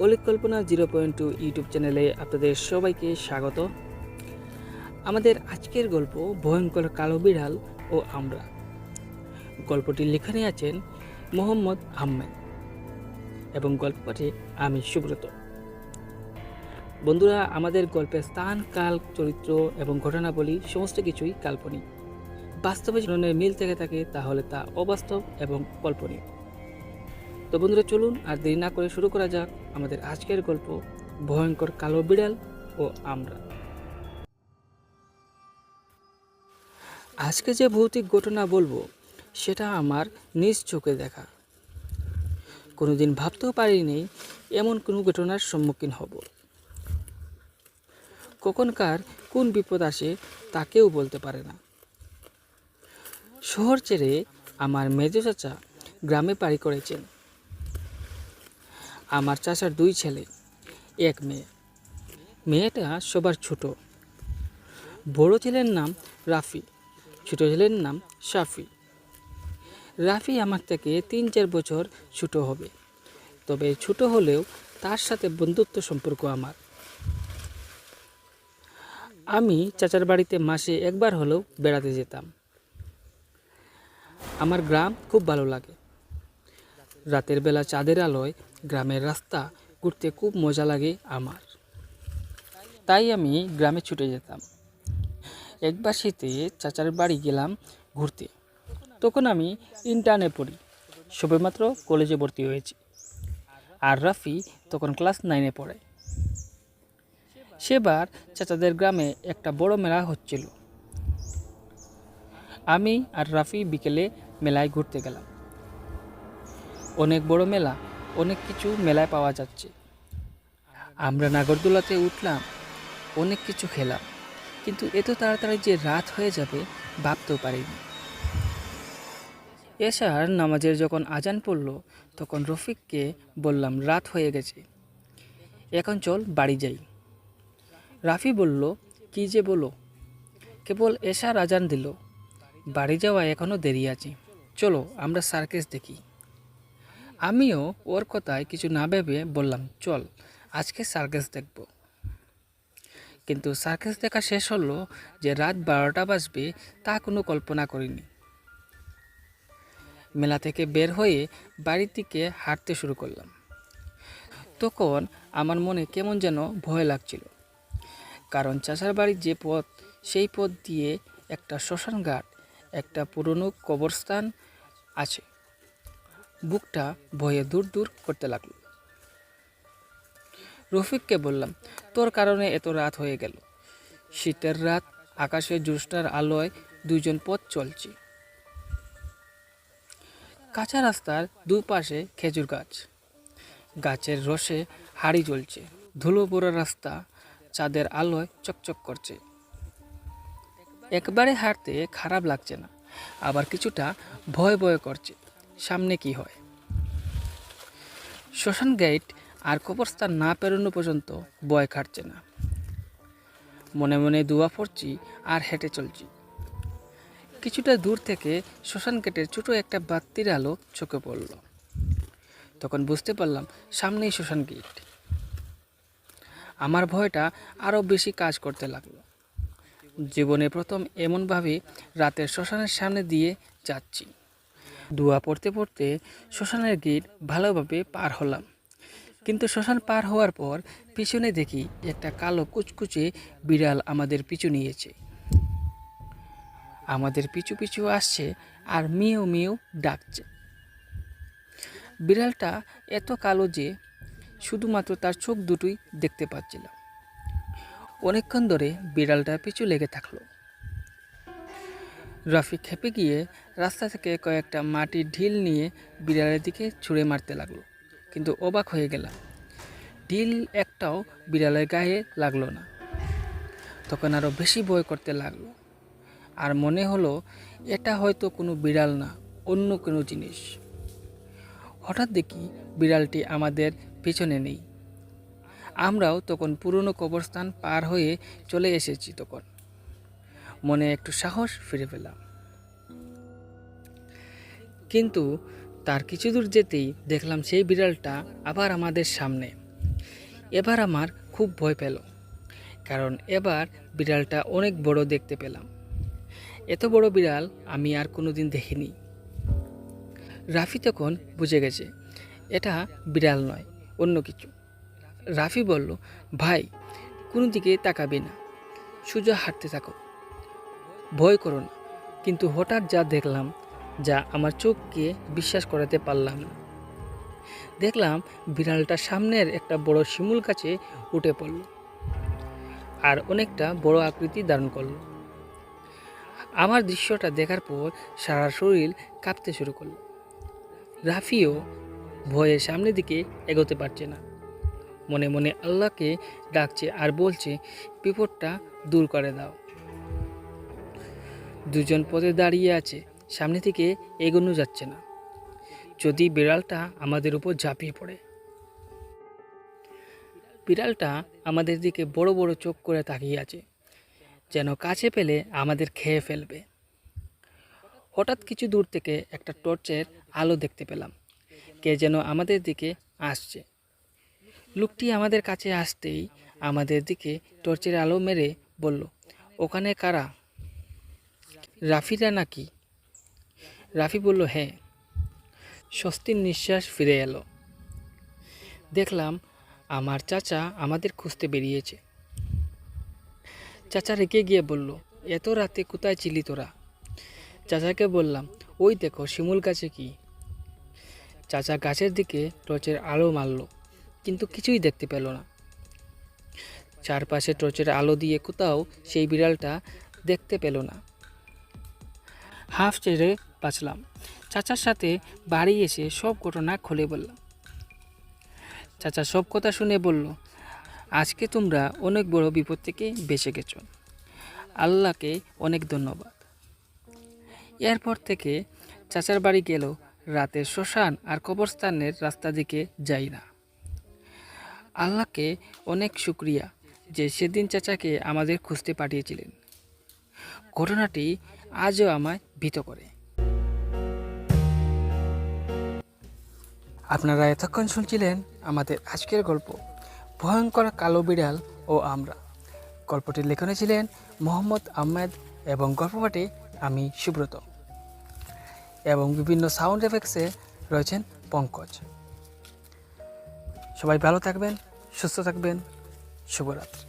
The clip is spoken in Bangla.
অলিক কল্পনা জিরো পয়েন্ট টু ইউটিউব চ্যানেলে আপনাদের সবাইকে স্বাগত। আমাদের আজকের গল্প ভয়ঙ্কর কালো বিড়াল ও আমরা। গল্পটির লেখনে আছেন মোহাম্মদ আহমেদ এবং গল্প পাঠে আমি সুব্রত। বন্ধুরা, আমাদের গল্পের স্থান, কাল, চরিত্র এবং ঘটনাবলী সমস্ত কিছুই কাল্পনিক। বাস্তবে জীবনের মিল থেকে থাকে, তাহলে তা অবাস্তব এবং কল্পনীয় তো বন্ধুরা চলুন আর দেরি না করে শুরু করা যাক আমাদের আজকের গল্প, ভয়ঙ্কর কালো বিড়াল ও আমরা। আজকে যে ভৌতিক ঘটনা বলব, সেটা আমার নিজ চোখে দেখা। কোনোদিন ভাবতেও পারিনি এমন কোনো ঘটনার সম্মুখীন হব। কখনকার কোন বিপদ আসে তা কেউ বলতে পারে না। শহর ছেড়ে আমার মেজ চাচা গ্রামে পাড়ি করেছেন। আমার চাচার দুই ছেলে, এক মেয়ে। মেয়েটা সবার ছোট। বড় ছেলের নাম রাফি, ছোট ছেলের নাম শাফি। রাফি আমার থেকে তিন চার বছর ছোট হবে, তবে ছোট হলেও তার সাথে বন্ধুত্ব সম্পর্ক আমার। আমি চাচার বাড়িতে মাসে একবার হলেও বেড়াতে যেতাম। আমার গ্রাম খুব ভালো লাগে। রাতের বেলা চাঁদের আলোয় গ্রামের রাস্তা ঘুরতে খুব মজা লাগে আমার। তাই আমি গ্রামে ছুটে যেতাম। একবার শীতে চাচার বাড়ি গেলাম ঘুরতে। তখন আমি ইন্টার্নে পড়ি। সবেমাত্র কলেজে ভর্তি হয়েছি। আর রাফি তখন ক্লাস নাইনে পড়ে। সেবার চাচাদের গ্রামে একটা বড় মেলা হচ্ছিল। আমি আর রাফি বিকেলে মেলায় ঘুরতে গেলাম। অনেক বড় মেলা, অনেক কিছু মেলায় পাওয়া যাচ্ছে। আমরা নাগরদোলাতে উঠলাম, অনেক কিছু খেলাম, কিন্তু এত তাড়াতাড়ি যে রাত হয়ে যাবে ভাবতেও পারিনি। এশার নামাজের যখন আজান পড়ল, তখন রফিককে বললাম, রাত হয়ে গেছে, এখন চল বাড়ি যাই। রাফি বলল, কি যে বলো? কেবল এশার আজান দিল, বাড়ি যাওয়া এখনও দেরি আছে, চলো আমরা সার্কেস দেখি। আমিও ওর কথায় কিছু না ভেবে বললাম, চল, আজকে সার্কাস দেখব। কিন্তু সার্কাস দেখা শেষ হলো যে রাত বারোটা বাজবে তা কোনো কল্পনা করিনি। মেলা থেকে বের হয়ে বাড়ির দিকে হাঁটতে শুরু করলাম। তখন আমার মনে কেমন যেন ভয় লাগছিল। কারণ চাচার বাড়ির যে পথ, সেই পথ দিয়ে একটা শ্মশান ঘাট একটা পুরনো কবরস্থান আছে। বুকটা ভয়ে দূর দূর করতে লাগল। রফিককে বললাম, তোর কারণে এত রাত হয়ে গেল। শীতের রাত, আকাশে জ্যোৎস্নার আলোয় দুজন পথ চলছে। কাঁচা রাস্তার দুপাশে খেজুর গাছ। গাছের রসে হাড়ি জ্বলছে। ধুলো পোড়া রাস্তা চাঁদের আলোয় চকচক করছে। একবারে হাঁটতে খারাপ লাগছে না, আবার কিছুটা ভয় ভয় করছে। সামনে কি হয়? শ্মশান গেট আর কবরস্থান না পেরোনো পর্যন্ত ভয় খাটছে না। মনে মনে দোয়া পড়ছি আর হেঁটে চলছি। কিছুটা দূর থেকে শ্মশান গেটের ছোট একটা বাত্তির আলো চোখে পড়ল। তখন বুঝতে পারলাম সামনেই শ্মশান গেট। আমার ভয়টা আরও বেশি কাজ করতে লাগল। জীবনে প্রথম এমনভাবে রাতের শ্মশানের সামনে দিয়ে যাচ্ছি। দোয়া পড়তে পড়তে শ্মশানের গেট ভালোভাবে পার হলাম। কিন্তু শ্মশান পার হওয়ার পর পিছনে দেখি একটা কালো কুচকুচে বিড়াল আমাদের পিছু নিয়েছে। আমাদের পিছু পিছু আসছে আর মিয়েও মিয়েও ডাকছে। বিড়ালটা এত কালো যে শুধুমাত্র তার চোখ দুটোই দেখতে পাচ্ছিলাম। অনেকক্ষণ ধরে বিড়ালটা পিছু লেগে থাকল। রাফি খেপে গিয়ে রাস্তা থেকে কয়েকটা মাটির ঢিল নিয়ে বিড়ালের দিকে ছুঁড়ে মারতে লাগল, কিন্তু অবাক হয়ে গেলাম। ঢিল একটাও বিড়ালের গায়ে লাগল না। তখন আরও বেশি ভয় করতে লাগল। আর মনে হলো, এটা হয়তো কোনো বিড়াল না, অন্য কোনো জিনিস। হঠাৎ দেখি বিড়ালটি আমাদের পিছনে নেই। আমরাও তখন পুরনো কবরস্থান পার হয়ে চলে এসেছি তখন। মনে একটু সাহস ফিরে পেলাম। কিন্তু তার কিছু দূর যেতেই দেখলাম সেই বিড়ালটা আবার আমাদের সামনে। এবার আমার খুব ভয় পেল, কারণ এবার বিড়ালটা অনেক বড় দেখতে পেলাম। এত বড় বিড়াল আমি আর কোনোদিন দেখিনি। রাফি তখন বুঝে গেছে, এটা বিড়াল নয়, অন্য কিছু। রাফি বলল, ভাই কোনো দিকে তাকাবি না, সোজা হাঁটতে থাকো। ভয় করো না। কিন্তু হঠাৎ যা দেখলাম, যা আমার চোখকে বিশ্বাস করাতে পারলাম না। দেখলাম বিড়ালটা সামনের একটা বড় শিমুল গাছে উঠে পড়ল আর অনেকটা বড় আকৃতি ধারণ করল। আমার দৃশ্যটা দেখার পর সারা শরীর কাঁপতে শুরু করল। রাফিও ভয়ে সামনের দিকে এগোতে পারছে না। মনে মনে আল্লাহকে ডাকছে আর বলছে, বিপদটা দূর করে দাও। দুজন পথে দাঁড়িয়ে আছে, সামনে থেকে এগোনো যাচ্ছে না। যদি বিড়ালটা আমাদের উপর ঝাঁপিয়ে পড়ে। বিড়ালটা আমাদের দিকে বড় বড় চোখ করে তাকিয়ে আছে, যেন কাছে পেলে আমাদের খেয়ে ফেলবে। হঠাৎ কিছু দূর থেকে একটা টর্চের আলো দেখতে পেলাম, কে যেন আমাদের দিকে আসছে। লোকটি আমাদের কাছে আসতেই আমাদের দিকে টর্চের আলো মেরে বলল, ওখানে কারা? রাফিরা নাকি? রাফি বলল হ্যাঁ। স্বস্তির নিঃশ্বাস ফিরে এলো। দেখলাম আমার চাচা আমাদের খুঁজতে বেরিয়েছে। চাচা রেগে গিয়ে বলল, এত রাতে কোথায় ছিলি তোরা? চাচাকে বললাম, ওই দেখো শিমুল গাছে কি? চাচা গাছের দিকে টর্চের আলো মারল, কিন্তু কিছুই দেখতে পেল না। চারপাশে টর্চের আলো দিয়ে কোথাও সেই বিড়ালটা দেখতে পেল না। হাফ ছেড়ে বাঁচলাম। চাচার সাথে বাড়ি এসে সব ঘটনা খুলে বললাম চাচা সব কথা শুনে বলল, আজকে তোমরা অনেক বড় বিপদ থেকে বেঁচে গেছো। আল্লাহকে অনেক ধন্যবাদ। এরপর থেকে চাচার বাড়ি গেল, রাতে শ্মশান আর কবরস্থানের রাস্তা দিকে যাই না। আল্লাহকে অনেক শুক্রিয়া যে সেদিন চাচাকে আমাদের খুঁজতে পাঠিয়েছিলেন। ঘটনাটি আজও আমায় ভীত করে। আপনারা এতক্ষণ শুনছিলেন আমাদের আজকের গল্প, ভয়ঙ্কর কালো বিড়াল ও আমরা। গল্পটি লেখনে ছিলেন মোহাম্মদ আহমেদ এবং গল্পপাঠে আমি সুব্রত। এবং বিভিন্ন সাউন্ড এফেক্টসে রয়েছেন পঙ্কজ। সবাই ভালো থাকবেন, সুস্থ থাকবেন, শুভরাত্রি।